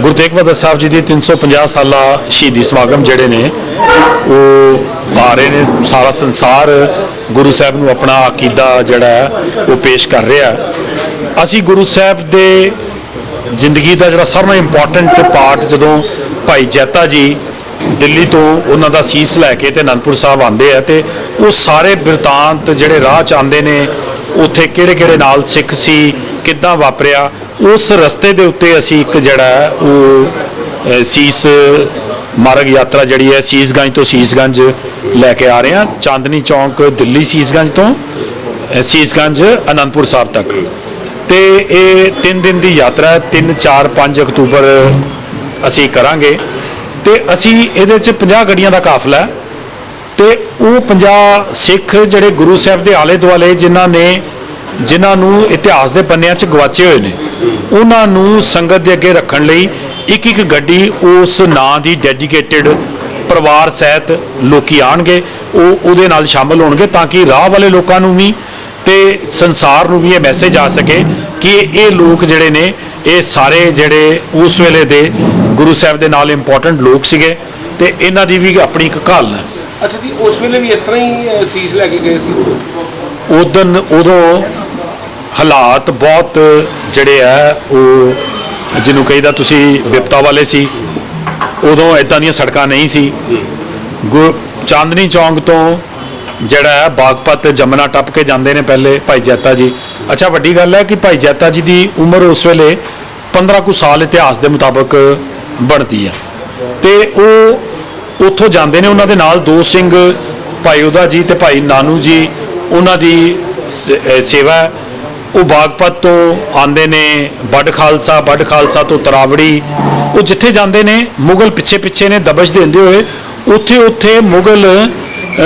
ਗੁਰੂ ਤੇਗ ਬਹਾਦਰ ਸਾਹਿਬ ਜੀ ਦੀ 350 ਸਾਲਾ ਸ਼ਹੀਦੀ ਸਮਾਗਮ ਜਿਹੜੇ ਨੇ, ਉਹ ਆ ਰਹੇ ਨੇ। ਸਾਰਾ ਸੰਸਾਰ ਗੁਰੂ ਸਾਹਿਬ ਨੂੰ ਆਪਣਾ ਅਕੀਦਾ ਜਿਹੜਾ ਹੈ, ਉਹ ਪੇਸ਼ ਕਰ ਰਿਹਾ ਅਸੀਂ ਗੁਰੂ ਸਾਹਿਬ ਦੇ ਜ਼ਿੰਦਗੀ ਦਾ ਜਿਹੜਾ ਸਭ ਤੋਂ ਇੰਪੋਰਟੈਂਟ ਪਾਰਟ ਜਦੋਂ ਭਾਈ ਜੈਤਾ ਜੀ ਦਿੱਲੀ ਤੋਂ ਉਹਨਾਂ ਦਾ ਸੀਸ ਲੈ ਕੇ ਤੇ ਅਨੰਦਪੁਰ ਸਾਹਿਬ ਆਉਂਦੇ ਆ ਤੇ ਉਹ ਸਾਰੇ ਬਿਰਤਾਂਤ ਜਿਹੜੇ ਰਾਹ ਚ ਆਉਂਦੇ ਨੇ, ਉੱਥੇ ਕਿਹੜੇ ਕਿਹੜੇ ਨਾਲ ਸਿੱਖ ਸੀ, ਕਿੱਦਾਂ ਵਾਪਰਿਆ ਉਸ ਰਸਤੇ ਦੇ ਉੱਤੇ ਅਸੀਂ ਇੱਕ ਜਿਹੜਾ ਉਹ ਸੀਸ ਮਾਰਗ ਯਾਤਰਾ ਜਿਹੜੀ ਹੈ, ਸੀਸਗੰਜ ਤੋਂ ਸੀਸਗੰਜ ਲੈ ਕੇ ਆ ਰਹੇ ਹਾਂ। ਚਾਂਦਨੀ ਚੌਂਕ, ਦਿੱਲੀ ਸੀਸਗੰਜ ਤੋਂ ਸੀਸਗੰਜ ਅਨੰਦਪੁਰ ਸਾਹਿਬ ਤੱਕ। ਤੇ ਇਹ 3 ਦਿਨ ਦੀ ਯਾਤਰਾ ਹੈ। 3 4 5 ਅਕਤੂਬਰ ਅਸੀਂ ਕਰਾਂਗੇ। ਤੇ ਅਸੀਂ ਇਹਦੇ ਚ 50 ਗੱਡੀਆਂ ਦਾ ਕਾਫਲਾ ਹੈ। ਤੇ ਉਹ 50 ਸਿੱਖ ਜਿਹੜੇ ਗੁਰੂ ਸਾਹਿਬ ਦੇ ਆਲੇ ਦੁਆਲੇ ਜਿਨ੍ਹਾਂ ਨੇ, ਜਿਨ੍ਹਾਂ ਨੂੰ ਇਤਿਹਾਸ ਦੇ ਪੰਨਿਆਂ 'ਚ ਗਵਾਚੇ ਹੋਏ ਨੇ। ਉਹਨਾਂ ਨੂੰ ਸੰਗਤ ਦੇ ਅੱਗੇ ਰੱਖਣ ਲਈ ਇੱਕ ਇੱਕ ਗੱਡੀ ਉਸ ਨਾਂ ਦੀ ਡੈਡੀਕੇਟਿਡ ਪਰਿਵਾਰ ਸਹਿਤ ਲੋਕੀ ਆਣਗੇ ਉਹ ਉਹਦੇ ਨਾਲ ਸ਼ਾਮਲ ਹੋਣਗੇ ਤਾਂ ਕਿ ਰਾਹ ਵਾਲੇ ਲੋਕਾਂ ਨੂੰ ਵੀ ਤੇ ਸੰਸਾਰ ਨੂੰ ਵੀ ਇਹ ਮੈਸੇਜ ਆ ਸਕੇ ਕਿ ਇਹ ਲੋਕ ਜਿਹੜੇ ਨੇ ਇਹ ਸਾਰੇ ਜਿਹੜੇ ਉਸ ਵੇਲੇ ਦੇ ਗੁਰੂ ਸਾਹਿਬ ਦੇ ਨਾਲ ਇੰਪੋਰਟੈਂਟ ਲੋਕ ਸੀਗੇ ਤੇ ਇਹਨਾਂ ਦੀ ਵੀ ਆਪਣੀ ਇੱਕ ਘਾਲਣਾ ਹੈ। ਅੱਛਾ ਜੀ ਉਸ ਵੇਲੇ ਵੀ ਇਸ ਤਰ੍ਹਾਂ ਹੀ ਸੀਸ ਲੈ ਕੇ ਗਏ ਸੀ? ਉਦਨ ਉਦੋਂ ਹਾਲਾਤ ਬਹੁਤ ਜਿਹੜੇ ਆ, ਉਹ ਜਿਹਨੂੰ ਕਹਿੰਦਾ ਤੁਸੀਂ ਵਿਪਤਾ ਵਾਲੇ ਸੀ। ਉਦੋਂ ਇਦਾਂ ਦੀਆਂ ਸੜਕਾਂ ਨਹੀਂ ਸੀ। ਗੁ- ਚਾਂਦਨੀ ਚੌਂਕ ਤੋਂ ਜਿਹੜਾ ਹੈ ਬਾਗਪਤ ਜਮਨਾ ਟੱਪ ਕੇ ਜਾਂਦੇ ਨੇ ਪਹਿਲੇ ਭਾਈ ਜੈਤਾ ਜੀ। ਅੱਛਾ, ਵੱਡੀ ਗੱਲ ਹੈ ਕਿ ਭਾਈ ਜੈਤਾ ਜੀ ਦੀ ਉਮਰ ਉਸ ਵੇਲੇ 15 ਕੁ ਸਾਲ ਇਤਿਹਾਸ ਦੇ ਮੁਤਾਬਕ ਬਣਦੀ ਹੈ ਤੇ ਉਹ ਉੱਥੋਂ ਜਾਂਦੇ ਨੇ, ਉਹਨਾਂ ਦੇ ਨਾਲ ਦੋ ਸਿੰਘ, ਭਾਈ ਉਹਦਾ ਜੀ ਤੇ ਭਾਈ ਨਾਨੂ ਜੀ, ਉਹਨਾਂ ਦੀ ਸੇਵਾ ਉਹ ਬਾਗਪਤ ਤੋਂ ਆਉਂਦੇ ਨੇ ਬੱਡ ਖਾਲਸਾ ਬੱਡ ਖਾਲਸਾ ਤੋਂ ਤਰਾਵੜੀ, ਉਹ ਜਿੱਥੇ ਜਾਂਦੇ ਨੇ, ਮੁਗਲ ਪਿੱਛੇ ਪਿੱਛੇ ਨੇ, ਦਬਸ਼ ਦਿੰਦੇ ਹੋਏ, ਉੱਥੇ ਉੱਥੇ ਮੁਗਲ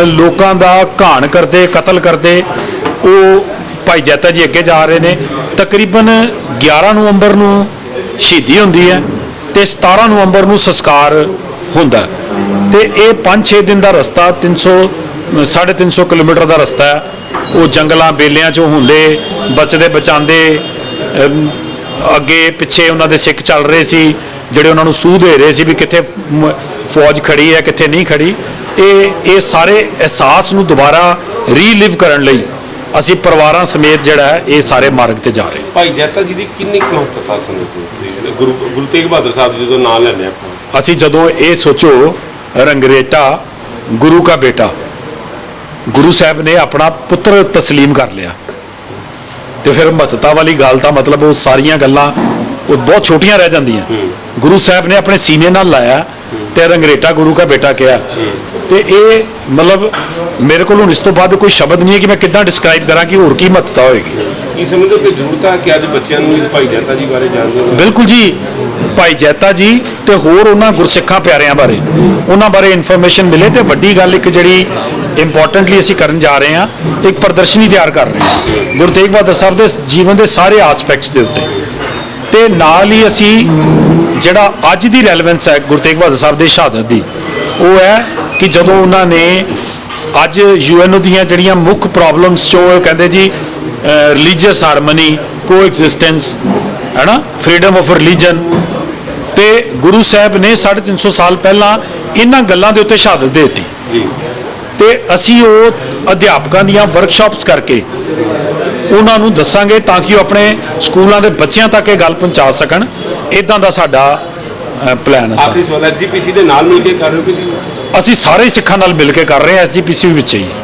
ਲੋਕਾਂ ਦਾ ਘਾਣ ਕਰਦੇ, ਕਤਲ ਕਰਦੇ, ਉਹ ਭਾਈ ਜੈਤਾ ਜੀ ਅੱਗੇ ਜਾ ਰਹੇ ਨੇ ਤਕਰੀਬਨ 11 ਨਵੰਬਰ ਨੂੰ ਸ਼ਹੀਦੀ ਹੁੰਦੀ ਹੈ ਤੇ 17 ਨਵੰਬਰ ਨੂੰ ਸੰਸਕਾਰ ਹੁੰਦਾ ਹੈ। ਤੇ ਇਹ 5-6 ਦਿਨ ਦਾ ਰਸਤਾ 300 350 ਕਿਲੋਮੀਟਰ ਦਾ ਰਸਤਾ ਹੈ। ਉਹ ਜੰਗਲਾਂ ਬੇਲਿਆਂ ਚੋਂ ਹੁੰਦੇ ਬਚਦੇ ਬਚਾਉਂਦੇ ਅੱਗੇ ਪਿੱਛੇ ਉਹਨਾਂ ਦੇ ਸਿੱਖ ਚੱਲ ਰਹੇ ਸੀ ਜਿਹੜੇ ਉਹਨਾਂ ਨੂੰ ਸੂਹ ਦੇ ਰਹੇ ਸੀ ਵੀ ਕਿੱਥੇ ਫੌਜ ਖੜੀ ਹੈ ਕਿੱਥੇ ਨਹੀਂ ਖੜੀ। ਇਹ ਇਹ ਸਾਰੇ ਅਹਿਸਾਸ ਨੂੰ ਦੁਬਾਰਾ ਰੀਲਿਵ ਕਰਨ ਲਈ ਅਸੀਂ ਪਰਿਵਾਰਾਂ ਸਮੇਤ ਜਿਹੜਾ ਇਹ ਸਾਰੇ ਮਾਰਗ ਤੇ ਜਾ ਰਹੇ ਭਾਈ ਜੈਤਾ ਜੀ ਦੀ ਕਿੰਨੀ ਕੁ ਮਹੱਤਤਾ ਸਮਝਦੇ ਗੁਰੂ ਗੁਰੂ ਤੇਗ ਬਹਾਦਰ ਸਾਹਿਬ ਜੀ ਜਦੋਂ ਨਾਂ ਲੈਂਦੇ ਆਪਾਂ। ਅਸੀਂ ਜਦੋਂ ਇਹ ਸੋਚੋ ਰੰਗਰੇਟਾ ਗੁਰੂ ਦਾ ਬੇਟਾ ਗੁਰੂ ਸਾਹਿਬ ਨੇ ਆਪਣਾ ਪੁੱਤਰ ਤਸਲੀਮ ਕਰ ਲਿਆ। ਤੇ ਫਿਰ ਮਹੱਤਤਾ ਵਾਲੀ ਗੱਲ ਤਾਂ ਮਤਲਬ ਉਹ ਸਾਰੀਆਂ ਗੱਲਾਂ ਉਹ ਬਹੁਤ ਛੋਟੀਆਂ ਰਹਿ ਜਾਂਦੀਆਂ। ਗੁਰੂ ਸਾਹਿਬ ਨੇ ਆਪਣੇ ਸੀਨੇ ਨਾਲ ਲਾਇਆ ਤੇ ਰੰਗਰੇਟਾ ਗੁਰੂ ਦਾ ਬੇਟਾ ਕਿਹਾ। ਤੇ ਇਹ ਮਤਲਬ ਮੇਰੇ ਕੋਲ ਹੁਣ ਇਸ ਤੋਂ ਬਾਅਦ ਕੋਈ ਸ਼ਬਦ ਨਹੀਂ ਹੈ ਕਿ ਮੈਂ ਕਿੱਦਾਂ ਡਿਸਕ੍ਰਾਈਬ ਕਰਾਂ ਕਿ ਹੋਰ ਕੀ ਮਹੱਤਤਾ ਹੋਏਗੀ। ਕੀ ਸਮਝਦੇ ਹੋ ਕਿ ਜ਼ਰੂਰਤ ਹੈ ਕਿ ਅੱਜ ਬੱਚਿਆਂ ਨੂੰ ਭਾਈ ਜੈਤਾ ਜੀ ਬਾਰੇ ਜਾਣਦੇ ਬਿਲਕੁਲ ਜੀ। ਭਾਈ ਜੈਤਾ ਜੀ ਤੇ ਹੋਰ ਉਹਨਾਂ ਗੁਰਸਿੱਖਾਂ ਪਿਆਰਿਆਂ ਬਾਰੇ। ਉਹਨਾਂ ਬਾਰੇ ਇਨਫੋਰਮੇਸ਼ਨ ਮਿਲੇ ਤੇ ਵੱਡੀ ਗੱਲ ਇੱਕ ਜਿਹੜੀ ਇੰਪੋਰਟੈਂਟਲੀ ਅਸੀਂ ਕਰਨ ਜਾ ਰਹੇ ਹਾਂ, ਇੱਕ ਪ੍ਰਦਰਸ਼ਨੀ ਤਿਆਰ ਕਰ ਰਹੇ ਹਾਂ। ਗੁਰੂ ਤੇਗ ਬਹਾਦਰ ਸਾਹਿਬ ਦੇ ਜੀਵਨ ਦੇ ਸਾਰੇ ਆਸਪੈਕਟਸ ਦੇ ਉੱਤੇ। ਤੇ ਨਾਲ ਹੀ ਅਸੀਂ ਜਿਹੜਾ ਅੱਜ ਦੀ ਰੈਲੇਵੈਂਸ ਹੈ ਗੁਰੂ ਤੇਗ ਬਹਾਦਰ ਸਾਹਿਬ ਦੇ ਸ਼ਹਾਦਤ ਦੀ, ਉਹ ਹੈ ਕਿ ਜਦੋਂ ਉਹਨਾਂ ਨੇ ਅੱਜ ਯੂਐਨਓ ਦੀਆਂ ਜਿਹੜੀਆਂ ਮੁੱਖ ਪ੍ਰੋਬਲਮਸ ਚੋਂ ਇਹ ਕਹਿੰਦੇ ਜੀ ਰਿਲੀਜੀਅਸ ਹਾਰਮਨੀ ਕੋਐਗਜ਼ਿਸਟੈਂਸ ਹੈਨਾ? ਫਰੀडम ਆਫ ਰਿਲੀਜਨ ਤੇ ਗੁਰੂ ਸਾਹਿਬ ਨੇ 350 ਸਾਲ ਪਹਿਲਾਂ ਇਹਨਾਂ ਗੱਲਾਂ ਦੇ ਉੱਤੇ ਸ਼ਹਾਦਤ ਦੇ ਦਿੱਤੀ। ਜੀ। ਤੇ ਅਸੀਂ ਉਹ ਅਧਿਆਪਕਾਂ ਦੀਆਂ ਵਰਕਸ਼ਾਪਸ ਕਰਕੇ ਉਹਨਾਂ ਨੂੰ ਦੱਸਾਂਗੇ ਤਾਂ ਕਿ ਉਹ ਆਪਣੇ ਸਕੂਲਾਂ ਦੇ ਬੱਚਿਆਂ ਤੱਕ ਇਹ ਗੱਲ ਪਹੁੰਚਾ ਸਕਣ। ਇਦਾਂ ਦਾ ਸਾਡਾ ਪਲਾਨ ਹੈ ਸਰ। ਆਖਰੀ ਸਵਾਲ ਐਸਜੀਪੀਸੀ ਦੇ ਨਾਲ ਮਿਲ ਕੇ ਕਰ ਰਹੇ ਹੋ ਕਿ ਅਸੀਂ ਸਾਰੇ ਸਿੱਖਾਂ ਨਾਲ ਮਿਲ ਕੇ ਕਰ ਰਹੇ ਹਾਂ ਐਸਜੀਪੀਸੀ ਵਿੱਚ ਹੀ।